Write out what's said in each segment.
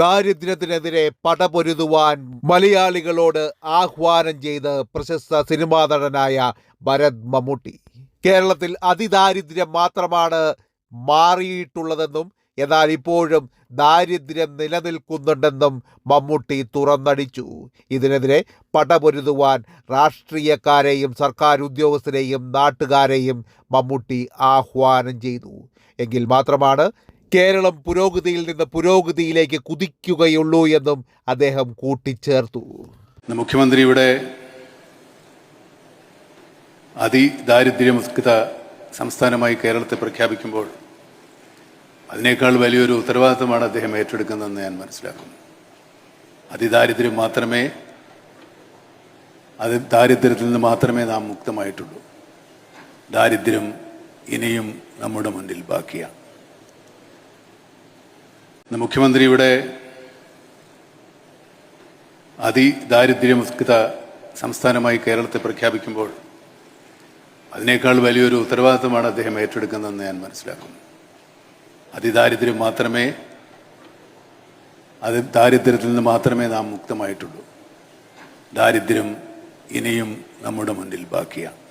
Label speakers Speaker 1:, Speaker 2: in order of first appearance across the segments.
Speaker 1: ദാരിദ്ര്യത്തിനെതിരെ പടപൊരുതുവാൻ മലയാളികളോട് ആഹ്വാനം ചെയ്ത് പ്രശസ്ത സിനിമാ നടനായ ഭരത് മമ്മൂട്ടി. കേരളത്തിൽ അതിദാരിദ്ര്യം മാത്രമാണ് മാറിയിട്ടുള്ളതെന്നും എന്നാൽ ഇപ്പോഴും ദാരിദ്ര്യം നിലനിൽക്കുന്നുണ്ടെന്നും മമ്മൂട്ടി തുറന്നടിച്ചു. ഇതിനെതിരെ പടപൊരുതുവാൻ രാഷ്ട്രീയക്കാരെയും സർക്കാർ ഉദ്യോഗസ്ഥരെയും നാട്ടുകാരെയും മമ്മൂട്ടി ആഹ്വാനം ചെയ്തു. എങ്കിൽ മാത്രമാണ് കേരളം പുരോഗതിയിൽ നിന്ന് പുരോഗതിയിലേക്ക് കുതിക്കുകയുള്ളൂ എന്നും അദ്ദേഹം കൂട്ടിച്ചേർത്തു.
Speaker 2: മുഖ്യമന്ത്രിയുടെ അതിദാരിദ്ര്യമുക്ത സംസ്ഥാനമായി കേരളത്തെ പ്രഖ്യാപിക്കുമ്പോൾ അതിനേക്കാൾ വലിയൊരു ഉത്തരവാദിത്തമാണ് അദ്ദേഹം ഏറ്റെടുക്കുന്നതെന്ന് ഞാൻ മനസ്സിലാക്കുന്നു. അതിദാരിദ്ര്യം മാത്രമേ അത് ദാരിദ്ര്യത്തിൽ നിന്ന് മാത്രമേ നാം മുക്തമായിട്ടുള്ളൂ. ദാരിദ്ര്യം ഇനിയും നമ്മുടെ മുന്നിൽ ബാക്കിയാണ്. മുഖ്യമന്ത്രിയുടെ അതിദാരിദ്ര്യമുക്ത സംസ്ഥാനമായി കേരളത്തെ പ്രഖ്യാപിക്കുമ്പോൾ അതിനേക്കാൾ വലിയൊരു ഉത്തരവാദിത്തമാണ് അദ്ദേഹം ഏറ്റെടുക്കുന്നതെന്ന് ഞാൻ മനസ്സിലാക്കുന്നു. അതിദാരിദ്ര്യം മാത്രമേ അത് ദാരിദ്ര്യത്തിൽ നിന്ന് മാത്രമേ നാം മുക്തമായിട്ടുള്ളൂ. ദാരിദ്ര്യം ഇനിയും നമ്മുടെ മുന്നിൽ ബാക്കിയാണ്.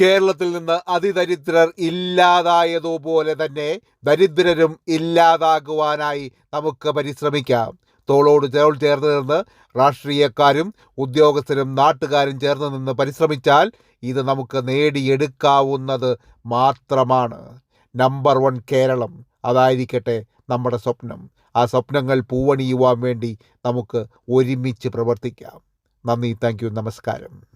Speaker 1: കേരളത്തിൽ നിന്ന് അതിദരിദ്രർ ഇല്ലാതായതുപോലെ തന്നെ ദരിദ്രരും ഇല്ലാതാകുവാനായി നമുക്ക് പരിശ്രമിക്കാം. തോളോട് തോൾ ചേർന്ന് നിന്ന് രാഷ്ട്രീയക്കാരും ഉദ്യോഗസ്ഥരും നാട്ടുകാരും ചേർന്ന് നിന്ന് പരിശ്രമിച്ചാൽ ഇത് നമുക്ക് നേടിയെടുക്കാവുന്നത് മാത്രമാണ്. നമ്പർ വൺ കേരളം അതായിരിക്കട്ടെ നമ്മുടെ സ്വപ്നം. ആ സ്വപ്നങ്ങൾ പൂവണിയുവാൻ വേണ്ടി നമുക്ക് ഒരുമിച്ച് പ്രവർത്തിക്കാം. നന്ദി താങ്ക് നമസ്കാരം.